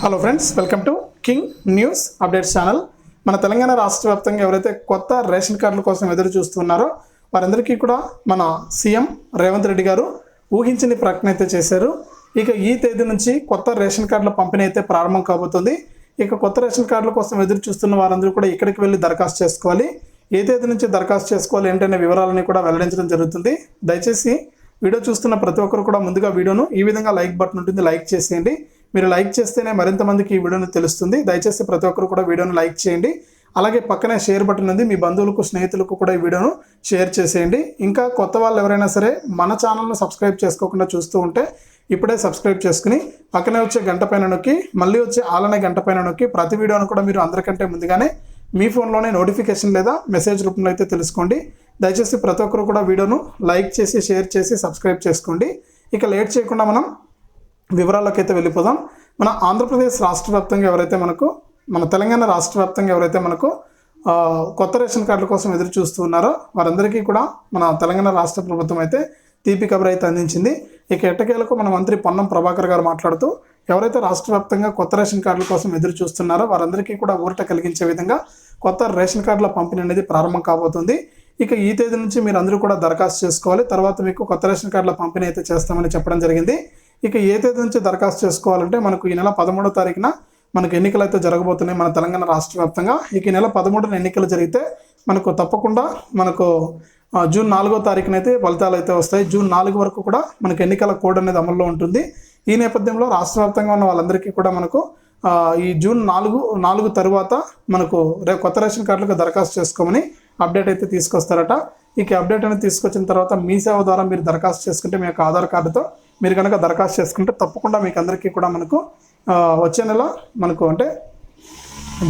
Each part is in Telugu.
Hello friends welcome to king news updates channel మన తెలంగాణ రాష్ట్ర వ్యాప్తంగా ఎవరైతే కొత్త రేషన్ కార్డుల కోసం ఎదురు చూస్తున్నారో వారందరికీ కూడా మన సీఎం రేవంత్ రెడ్డి గారు ఊహించని ప్రకటన అయితే చేశారు. ఇక ఈ తేదీ నుంచి కొత్త రేషన్ కార్డుల పంపిణీ అయితే ప్రారంభం కాబోతుంది. ఇక కొత్త రేషన్ కార్డుల కోసం ఎదురు చూస్తున్న వారందరూ కూడా ఇక్కడికి వెళ్ళి దరఖాస్తు చేసుకోవాలి. ఏ తేదీ నుంచి దరఖాస్తు చేసుకోవాలి ఏంటనే వివరాలని కూడా వెల్లడించడం జరుగుతుంది. దయచేసి వీడియో చూస్తున్న ప్రతి ఒక్కరు కూడా ముందుగా వీడియోను ఈ విధంగా లైక్ బటన్ ఉంటుంది లైక్ చేసేయండి. మీరు లైక్ చేస్తేనే మరింత మందికి ఈ వీడియోని తెలుస్తుంది. దయచేసి ప్రతి ఒక్కరు కూడా వీడియోను లైక్ చేయండి. అలాగే పక్కనే షేర్ బటన్ ఉంది. మీ బంధువులకు స్నేహితులకు కూడా ఈ వీడియోను షేర్ చేసేయండి. ఇంకా కొత్త వాళ్ళు ఎవరైనా సరే మన ఛానల్ను సబ్స్క్రైబ్ చేసుకోకుండా చూస్తూ ఉంటే ఇప్పుడే సబ్స్క్రైబ్ చేసుకుని పక్కనే వచ్చే గంట పైన నొక్కి మళ్ళీ వచ్చే ఆలనే గంట పైన నొక్కి ప్రతి వీడియోను కూడా మీరు అందరికంటే ముందుగానే మీ ఫోన్లోనే నోటిఫికేషన్ లేదా మెసేజ్ రూపంలో అయితే తెలుసుకోండి. దయచేసి ప్రతి ఒక్కరు కూడా వీడియోను లైక్ చేసి షేర్ చేసి సబ్స్క్రైబ్ చేసుకోండి. ఇక లేట్ చేయకుండా మనం వివరాల్లోకి అయితే వెళ్ళిపోదాం. మన ఆంధ్రప్రదేశ్ రాష్ట్ర వ్యాప్తంగా ఎవరైతే మనకు మన తెలంగాణ రాష్ట్ర వ్యాప్తంగా ఎవరైతే మనకు కొత్త రేషన్ కార్డుల కోసం ఎదురు చూస్తూ ఉన్నారో వారందరికీ కూడా మన తెలంగాణ రాష్ట్ర ప్రభుత్వం అయితే తీపి కబురు అయితే అందించింది. ఇక ఎట్టకేలకు మన మంత్రి పొన్నం ప్రభాకర్ గారు మాట్లాడుతూ ఎవరైతే రాష్ట్ర వ్యాప్తంగా కొత్త రేషన్ కార్డుల కోసం ఎదురు చూస్తున్నారో వారందరికీ కూడా ఊరట కలిగించే విధంగా కొత్త రేషన్ కార్డుల పంపిణీ అనేది ప్రారంభం కాబోతుంది. ఇక ఈ తేదీ నుంచి మీరు అందరూ కూడా దరఖాస్తు చేసుకోవాలి. తర్వాత మీకు కొత్త రేషన్ కార్డుల పంపిణీ అయితే చేస్తామని చెప్పడం జరిగింది. ఇక ఏ తేదీ నుంచి దరఖాస్తు చేసుకోవాలంటే మనకు ఈ నెల పదమూడో తారీఖున మనకు ఎన్నికలు అయితే జరగబోతున్నాయి మన తెలంగాణ రాష్ట్ర వ్యాప్తంగా. ఇక ఈ నెల పదమూడున ఎన్నికలు జరిగితే మనకు తప్పకుండా మనకు జూన్ నాలుగో తారీఖున అయితే ఫలితాలు అయితే వస్తాయి. జూన్ నాలుగు వరకు కూడా మనకు ఎన్నికల కోడ్ అనేది అమల్లో ఉంటుంది. ఈ నేపథ్యంలో రాష్ట్ర వ్యాప్తంగా ఉన్న వాళ్ళందరికీ కూడా మనకు ఈ జూన్ నాలుగు నాలుగు తరువాత మనకు రేపు కొత్త రేషన్ కార్డులకు దరఖాస్తు చేసుకోమని అప్డేట్ అయితే తీసుకొస్తారట. ఇక అప్డేట్ అనేది తీసుకొచ్చిన తర్వాత మీ సేవ ద్వారా మీరు దరఖాస్తు చేసుకుంటే మీ యొక్క ఆధార్ కార్డుతో మీరు కనుక దరఖాస్తు చేసుకుంటే తప్పకుండా మీకు అందరికీ కూడా మనకు వచ్చే నెల మనకు అంటే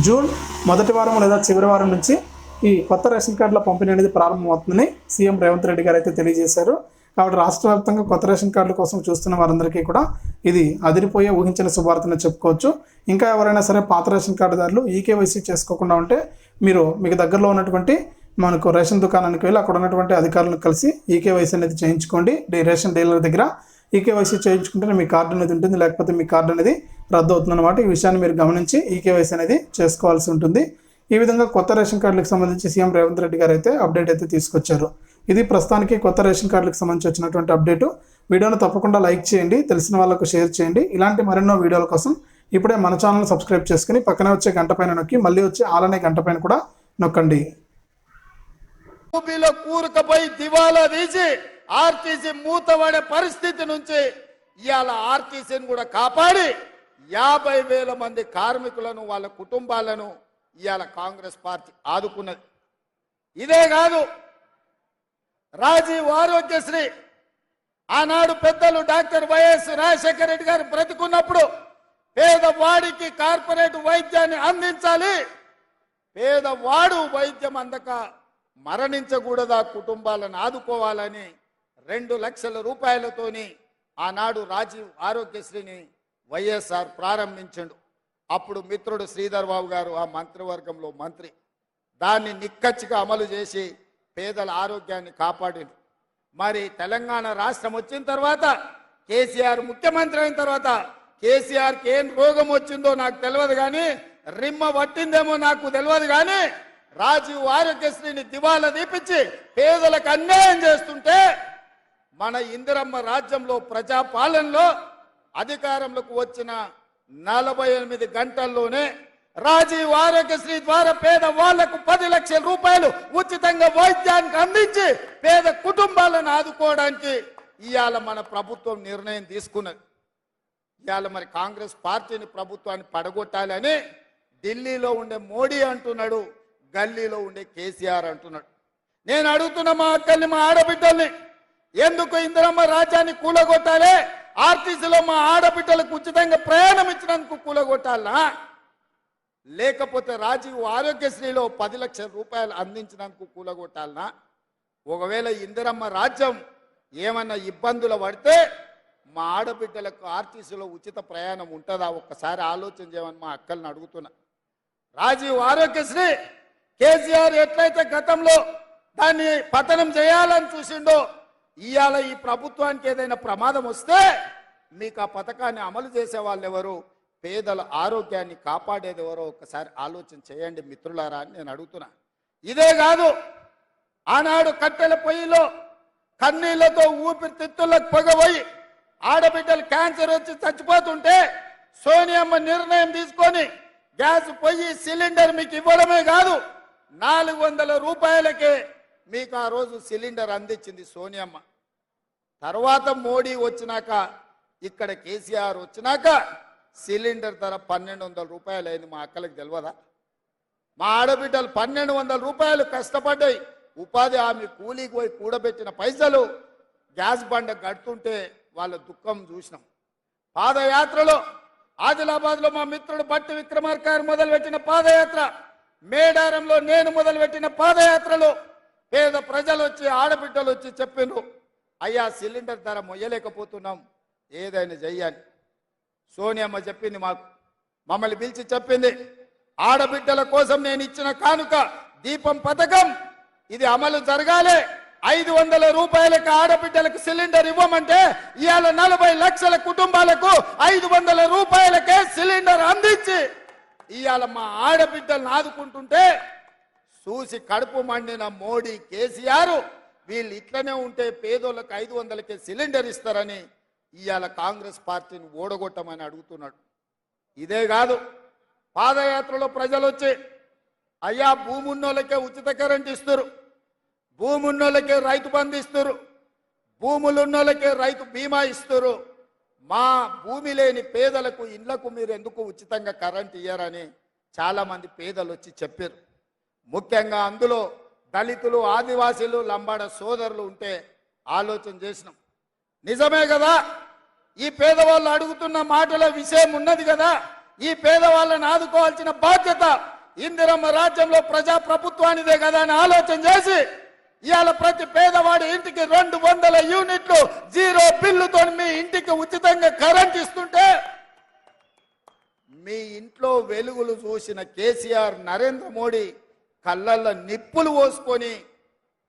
జూన్ మొదటి వారం లేదా చివరి వారం నుంచి ఈ కొత్త రేషన్ కార్డుల పంపిణీ అనేది ప్రారంభమవుతుందని సీఎం రేవంత్ రెడ్డి గారు అయితే తెలియజేశారు. కాబట్టి రాష్ట్ర వ్యాప్తంగా కొత్త రేషన్ కార్డుల కోసం చూస్తున్న వారందరికీ కూడా ఇది అదిరిపోయే ఊహించిన శుభార్తనే చెప్పుకోవచ్చు. ఇంకా ఎవరైనా సరే పాత రేషన్ కార్డుదారులు ఈకేవైసీ చేసుకోకుండా ఉంటే మీరు మీకు దగ్గరలో ఉన్నటువంటి మనకు రేషన్ దుకాణానికి వెళ్ళి అక్కడ ఉన్నటువంటి అధికారులను కలిసి ఈకేవైసీ అనేది చేయించుకోండి. రేషన్ డీలర్ దగ్గర ఈకేవైసీ చేయించుకుంటే మీ కార్డు అనేది ఉంటుంది. లేకపోతే మీ కార్డు అనేది రద్దు అవుతుందన్నమాట ఈ విషయాన్ని మీరు గమనించి ఈకేవైసీ అనేది చేసుకోవాల్సి ఉంటుంది. ఈ విధంగా కొత్త రేషన్ కార్డులకు సంబంధించి సీఎం రేవంత్ రెడ్డి గారు అయితే అప్డేట్ అయితే తీసుకొచ్చారు. ఇది ప్రస్తుతానికి కొత్త రేషన్ కార్డులకు సంబంధించి వచ్చినటువంటి అప్డేటు. వీడియోను తప్పకుండా లైక్ చేయండి. తెలిసిన వాళ్ళకు షేర్ చేయండి. ఇలాంటి మరెన్నో వీడియోల కోసం ఇప్పుడే మన ఛానల్ సబ్స్క్రైబ్ చేసుకుని పక్కనే వచ్చే గంట పైన నొక్కి మళ్ళీ వచ్చే ఆలనే గంట పైన కూడా నొక్కండి. కూరకపై దివాలా తీసి ఆర్టీసీ మూతపడే పరిస్థితి నుంచి ఇవాళ ఆర్టీసీని కూడా కాపాడి యాభై వేల మంది కార్మికులను వాళ్ళ కుటుంబాలను ఇవాళ కాంగ్రెస్ పార్టీ ఆదుకున్నది. ఇదే కాదు రాజీవ్ ఆరోగ్యశ్రీ ఆనాడు పెద్దలు డాక్టర్ వైఎస్ రాజశేఖర రెడ్డి గారు బ్రతికున్నప్పుడు పేదవాడికి కార్పొరేట్ వైద్యాన్ని అందించాలి. పేదవాడు వైద్యం అందక మరణించకూడదా కుటుంబాలను ఆదుకోవాలని రెండు లక్షల రూపాయలతోని ఆనాడు రాజీవ్ ఆరోగ్యశ్రీని వైఎస్ఆర్ ప్రారంభించండు. అప్పుడు మిత్రుడు శ్రీధర్ బాబు గారు ఆ మంత్రివర్గంలో మంత్రి. దాన్ని నిక్కచ్చిగా అమలు చేసి పేదల ఆరోగ్యాన్ని కాపాడిండు. మరి తెలంగాణ రాష్ట్రం వచ్చిన తర్వాత కేసీఆర్ ముఖ్యమంత్రి అయిన తర్వాత కేసీఆర్కి ఏం రోగం వచ్చిందో నాకు తెలియదు కానీ రిమ్మ పట్టిందేమో నాకు తెలియదు కానీ రాజీవ్ ఆరోగ్యశ్రీని దివాలా తీపిచ్చి పేదలకు అన్యాయం చేస్తుంటే మన ఇందిరమ్మ రాజ్యంలో ప్రజాపాలనలో అధికారంలోకి వచ్చిన నలభై ఎనిమిది గంటల్లోనే రాజీవ్ ఆరోగ్యశ్రీ ద్వారా పేద వాళ్ళకు పది లక్షల రూపాయలు ఉచితంగా వైద్యానికి అందించి పేద కుటుంబాలను ఆదుకోవడానికి ఇవాళ మన ప్రభుత్వం నిర్ణయం తీసుకున్నది. ఇవాళ మరి కాంగ్రెస్ పార్టీని ప్రభుత్వాన్ని పడగొట్టాలని ఢిల్లీలో ఉండే మోడీ అంటున్నాడు గల్లీలో ఉండే కేసీఆర్ అంటున్నాడు. నేను అడుగుతున్న మా అక్కల్ని మా ఆడబిడ్డల్ని ఎందుకు ఇందిరమ్మ రాజ్యాన్ని కూలగొట్టాలి? ఆర్టీసీలో మా ఆడబిడ్డలకు ఉచితంగా ప్రయాణం ఇచ్చినందుకు కూలగొట్టాలా? లేకపోతే రాజీవ్ ఆరోగ్యశ్రీలో పది లక్షల రూపాయలు అందించినందుకు కూలగొట్టాలనా ఒకవేళ ఇందిరమ్మ రాజ్యం ఏమన్నా ఇబ్బందులు పడితే మా ఆడబిడ్డలకు ఆర్టీసీలో ఉచిత ప్రయాణం ఉంటుందా? ఒక్కసారి ఆలోచన చేయమని మా అక్కల్ని అడుగుతున్నా. రాజీవ్ ఆరోగ్యశ్రీ కేసీఆర్ ఎట్లయితే గతంలో దాన్ని పతనం చేయాలని చూసిండో ఇవాళ ఈ ప్రభుత్వానికి ఏదైనా ప్రమాదం వస్తే మీకు ఆ పథకాన్ని అమలు చేసే వాళ్ళు ఎవరు పేదల ఆరోగ్యాన్ని కాపాడేది ఎవరో ఒకసారి ఆలోచన చేయండి మిత్రులారా అని నేను అడుగుతున్నా. ఇదే కాదు ఆనాడు కట్టెల పొయ్యిలో కన్నీళ్ళతో ఊపిరితిత్తులకు పొగపోయి ఆడబిడ్డలు క్యాన్సర్ వచ్చి చచ్చిపోతుంటే సోనియమ్మ నిర్ణయం తీసుకొని గ్యాస్ పొయ్యి సిలిండర్ మీకు ఇవ్వడమే కాదు నాలుగు వందల రూపాయలకే మీకు ఆ రోజు సిలిండర్ అందించింది సోనియమ్మ. తర్వాత మోడీ వచ్చినాక ఇక్కడ కేసీఆర్ వచ్చినాక సిలిండర్ ధర పన్నెండు వందల రూపాయలు అయింది మా అక్కలకు తెలియదా మా ఆడబిడ్డలు పన్నెండు వందల రూపాయలు కష్టపడ్డాయి. ఉపాధి హామీ కూలీకి పోయి కూడబెట్టిన పైసలు గ్యాస్ బండ కడుతుంటే వాళ్ళ దుఃఖం చూసినాం. పాదయాత్రలో ఆదిలాబాద్లో మా మిత్రుడు బట్టి విక్రమార్కారు మొదలుపెట్టిన పాదయాత్ర మేడారంలో నేను మొదలుపెట్టిన పాదయాత్రలో పేద ప్రజలు వచ్చి ఆడబిడ్డలు వచ్చి చెప్పిండ్రు అయ్యా సిలిండర్ ధర మొయ్యలేకపోతున్నాం ఏదైనా చెయ్యాలి. సోనియమ్మ చెప్పింది మాకు. మమ్మల్ని పిలిచి చెప్పింది ఆడబిడ్డల కోసం నేను ఇచ్చిన కానుక దీపం పథకం ఇది అమలు జరగాలి. ఐదు వందల రూపాయలకు ఆడబిడ్డలకు సిలిండర్ ఇవ్వమంటే ఇవాళ నలభై లక్షల కుటుంబాలకు ఐదు వందల రూపాయలకే సిలిండర్ అందించి ఇవాళ మా ఆడబిడ్డలను ఆదుకుంటుంటే చూసి కడుపు మండిన మోడీ కేసీఆర్ వీళ్ళు ఇట్లనే ఉంటే పేదోళ్ళకి ఐదు వందలకే సిలిండర్ ఇస్తారని ఇవాళ కాంగ్రెస్ పార్టీని ఓడగొట్టమని అడుగుతున్నాడు. ఇదే కాదు పాదయాత్రలో ప్రజలు వచ్చి అయ్యా భూమి ఉన్నోళ్ళకే ఉచిత కరెంట్ ఇస్తారు భూమి ఉన్నోళ్ళకే రైతు బంధు ఇస్తారు భూములు ఉన్నోళ్ళకే రైతు బీమా ఇస్తారు మా భూమి లేని పేదలకు ఇళ్ళకు మీరు ఎందుకు ఉచితంగా కరెంట్ ఇయ్యారని చాలామంది పేదలు వచ్చి చెప్పారు ముఖ్యంగా అందులో దళితులు ఆదివాసీలు లంబాడ సోదరులు ఉంటే ఆలోచన చేసినాం. నిజమే కదా? ఈ పేదవాళ్ళు అడుగుతున్న మాటల విషయం ఉన్నది కదా? ఈ పేదవాళ్ళని ఆదుకోవాల్సిన బాధ్యత ఇందిరమ్మ రాజ్యంలో ప్రజా ప్రభుత్వానిదే కదా అని ఆలోచన చేసి ఇవాళ ప్రతి పేదవాడి ఇంటికి రెండు వందల యూనిట్లు జీరో బిల్లుతో మీ ఇంటికి ఉచితంగా కరెంట్ ఇస్తుంటే మీ ఇంట్లో వెలుగులు చూసిన కేసీఆర్ నరేంద్ర మోడీ కళ్ళల్లో నిప్పులు పోసుకొని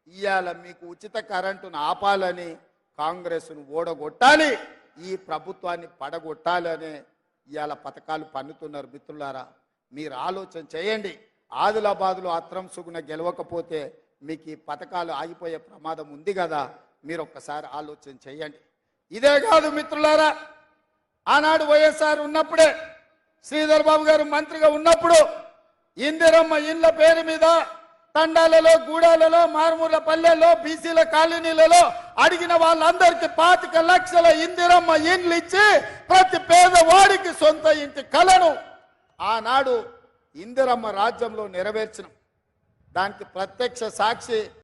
ఇవాళ మీకు ఉచిత కరెంటును ఆపాలని కాంగ్రెస్ను ఓడగొట్టాలి ఈ ప్రభుత్వాన్ని పడగొట్టాలని ఇవాళ పథకాలు పన్నుతున్నారు మిత్రులారా. మీరు ఆలోచన చేయండి. ఆదిలాబాద్లో అత్రం సుగుణ గెలవకపోతే మీకు ఈ పథకాలు ఆగిపోయే ప్రమాదం ఉంది కదా. మీరు ఒక్కసారి ఆలోచన చేయండి. ఇదే కాదు మిత్రులారా ఆనాడు వైఎస్ఆర్ ఉన్నప్పుడే శ్రీధర్ బాబు గారు మంత్రిగా ఉన్నప్పుడు ఇందిరమ్మ ఇండ్ల పేరు మీద తండాలలో గూడాలలో మారుమూల పల్లెల్లో బీసీల కాలనీలలో అడిగిన వాళ్ళందరికీ పాతిక లక్షల ఇందిరమ్మ ఇండ్లు ఇచ్చి ప్రతి పేదవాడికి సొంత ఇంటి కలను ఆనాడు ఇందిరమ్మ రాజ్యంలో నెరవేర్చిన. దానికి ప్రత్యక్ష సాక్షి